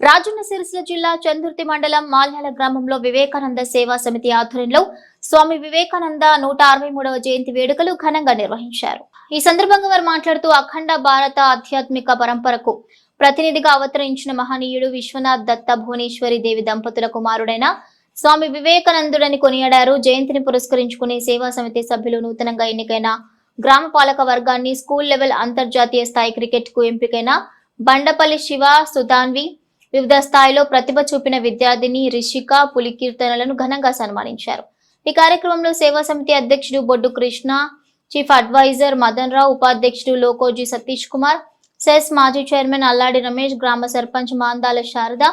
రాజన్న సిరిసిల్ల జిల్లా చందుర్తి మండలం మాల్యాల గ్రామంలో వివేకానంద సేవా సమితి ఆధ్వర్యంలో స్వామి వివేకానంద నూట అరవై మూడవ జయంతి వేడుకలు ఘనంగా నిర్వహించారు. ఈ సందర్భంగా వారు మాట్లాడుతూ అఖండ భారత ఆధ్యాత్మిక పరంపరకు ప్రతినిధిగా అవతరించిన మహనీయుడు విశ్వనాథ్ దత్త భువనేశ్వరి దేవి దంపతుల కుమారుడైన స్వామి వివేకానందుడని కొనియాడారు. జయంతిని పురస్కరించుకుని సేవా సమితి సభ్యులు నూతనంగా ఎన్నికైన గ్రామ పాలక వర్గాన్ని స్కూల్ లెవెల్ అంతర్జాతీయ స్థాయి క్రికెట్కు ఎంపికైన బండపల్లి శివ సుధాన్వి వివిధ స్థాయిలో ప్రతిభ చూపిన విద్యార్థిని రిషిక పులికీర్తనలను ఘనంగా సన్మానించారు. ఈ కార్యక్రమంలో సేవా సమితి అధ్యక్షుడు బొడ్డు కృష్ణ చీఫ్ అడ్వైజర్ మదన్ రావు ఉపాధ్యక్షుడు లోకోజీ సతీష్ కుమార్ సెస్ మాజీ చైర్మన్ అల్లాడి రమేష్ గ్రామ సర్పంచ్ మాందాల శారద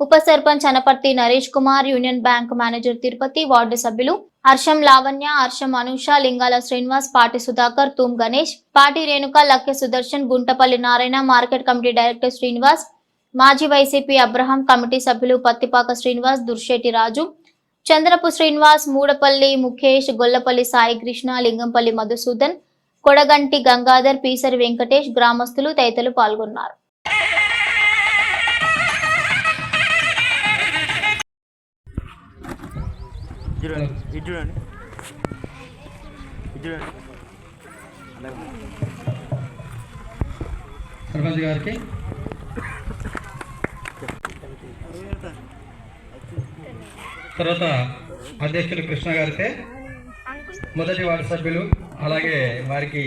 ఉప sarpanch Anaparthi Naresh Kumar Union Bank manager Tirupati ward సభ్యులు హర్షం లావణ్య హర్షం అనుష లింగాల శ్రీనివాస్ పాటి Sudhakar Thoom Ganesh Pati Renuka Lakke Sudarshan Guntapalli Narayana market committee director Srinivas మాజీ వైసీపీ అబ్రహాం కమిటీ సభ్యులు పత్తిపాక శ్రీనివాస్ దుర్శెట్టి రాజు చంద్రపు శ్రీనివాస్ మూడపల్లి ముఖేష్ గొల్లపల్లి సాయి కృష్ణ లింగంపల్లి మధుసూదన్ కొడగంటి గంగాధర్ పీసరి వెంకటేష్ గ్రామస్తులు తదితరులు పాల్గొన్నారు. సర్పంచ్ గారికి తర్వాత అధ్యక్షులు కృష్ణ గారితే మొదటి వార్డు సభ్యులు అలాగే వారికి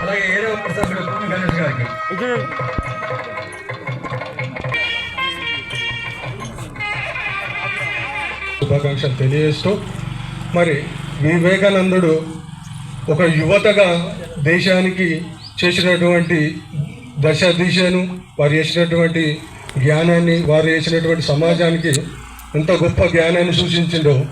అలాగే ఏదో వార్డు సభ్యులు గణేష్ గారికి. శుభాకాంక్షలు తెలియజేస్తూ మరి వివేకానందుడు ఒక యువతగా దేశానికి చేసినటువంటి దశ దిశను వారు చేసినటువంటి జ్ఞానాన్ని వారు చేసినటువంటి సమాజానికి ఎంత గొప్ప జ్ఞానాన్ని సూచించిండో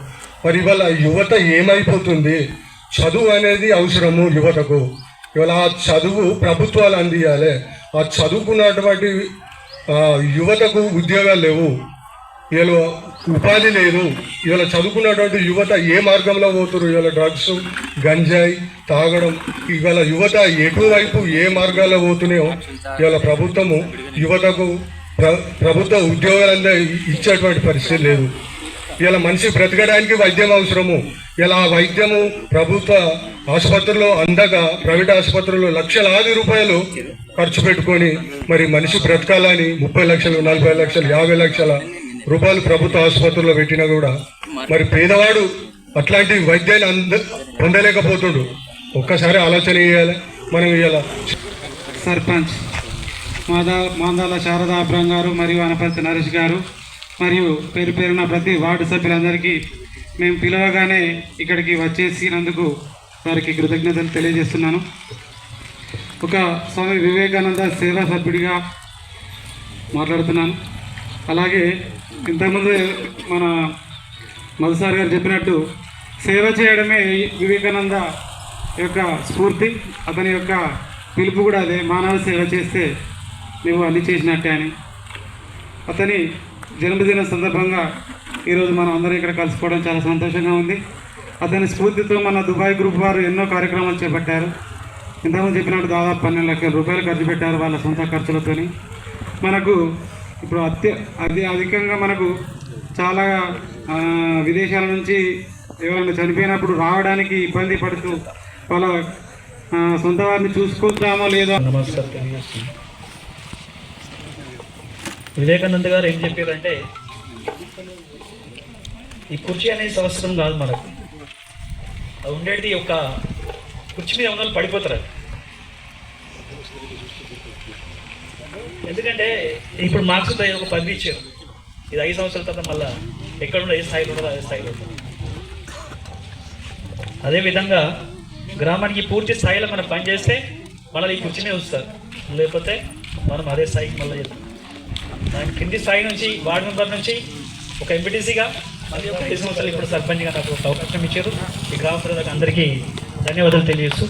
మరి ఇవాళ యువత ఏమైపోతుంది? చదువు అనేది అవసరము యువతకు. ఇవాళ ఆ చదువు ప్రభుత్వాలు అందియాలి. ఆ చదువుకున్నటువంటి యువతకు ఉద్యోగాలు లేవు. ఇవాళ ఉపాధి లేదు. ఇవాళ చదువుకున్నటువంటి యువత ఏ మార్గంలో పోతున్నారు? ఇవాళ డ్రగ్స్ గంజాయి తాగడం. ఇవాళ యువత ఎటువైపు ఏ మార్గాల్లో పోతున్నాయో ఇవాళ ప్రభుత్వము యువతకు ప్ర ప్రభుత్వ ఉద్యోగాలంతా ఇచ్చేటువంటి పరిస్థితి లేదు. ఇలా మనిషి బ్రతకడానికి వైద్యం అవసరము. ఇలా ఆ వైద్యము ప్రభుత్వ ఆసుపత్రిలో అందక ప్రైవేట్ ఆసుపత్రుల్లో లక్షలాది రూపాయలు ఖర్చు పెట్టుకొని మరి మనిషి బ్రతకాలని ముప్పై లక్షలు నలభై లక్షలు యాభై లక్షల రూపాయలు ప్రభుత్వ ఆసుపత్రుల్లో పెట్టినా కూడా మరి పేదవాడు అట్లాంటి వైద్యాన్ని అంద పొందలేకపోతుడు. ఒక్కసారి ఆలోచన చేయాలి? మనం ఇవాళ సర్పంచ్ మాదా మాందాల శారదా అబ్రహం గారు మరియు అనపర్తి నరేష్ గారు మరియు పేరు పేరున ప్రతి వార్డు సభ్యులందరికీ మేము పిలవగానే ఇక్కడికి వచ్చేసినందుకు వారికి కృతజ్ఞతలు తెలియజేస్తున్నాను. ఒక స్వామి వివేకానంద సేవా సభ్యుడిగా మాట్లాడుతున్నాను. అలాగే ఇంతకుముందు మన మధుసార్ గారు చెప్పినట్టు సేవ చేయడమే వివేకానంద యొక్క స్ఫూర్తి అతని యొక్క పిలుపు కూడా అదే. మానవ సేవ చేస్తే నువ్వు అన్ని చేసినట్టే అని. అతని జన్మదిన సందర్భంగా ఈరోజు మనం అందరం ఇక్కడ కలుసుకోవడం చాలా సంతోషంగా ఉంది. అతని స్ఫూర్తితో మన దుబాయ్ గ్రూప్ వారు ఎన్నో కార్యక్రమాలు చేపట్టారు. ఇంతకుముందు చెప్పినట్టు దాదాపు పన్నెండు లక్షల రూపాయలు ఖర్చు పెట్టారు వాళ్ళ సొంత ఖర్చులతోని. మనకు ఇప్పుడు అత్య అది అధికంగా మనకు చాలా విదేశాల నుంచి ఎవరైనా చనిపోయినప్పుడు రావడానికి ఇబ్బంది పడుతూ వాళ్ళ సొంత వారిని చూసుకుంటామో లేదో వివేకానంద గారు ఏం చెప్పారంటే ఈ కుర్చీ అనేది సంవత్సరం కాదు మనకు. ఉండేది ఒక కుర్చీ మీద ఉన్న పడిపోతారు ఎందుకంటే ఇప్పుడు మార్క్స్ ఒక పది ఇచ్చారు. ఇది ఐదు సంవత్సరాల తర్వాత మళ్ళీ ఎక్కడుండో ఏ స్థాయిలో ఉండదు అదే స్థాయిలో ఉంటుంది. అదేవిధంగా గ్రామానికి పూర్తి స్థాయిలో మనం పనిచేస్తే మళ్ళీ ఈ కూర్చునే వస్తారు లేకపోతే మనం అదే స్థాయికి మళ్ళీ వెళ్తాం. దాని కింది స్థాయి నుంచి వార్డు మెంబర్ నుంచి ఒక ఎంపీటీసీగా మళ్ళీ ఒక ఐదు సంవత్సరాలు ఇప్పుడు సర్పంచ్గా నాకు ఒక అవకాశం ఇచ్చారు. ఈ గ్రామ ప్రజలకు అందరికీ ధన్యవాదాలు తెలియజేస్తూ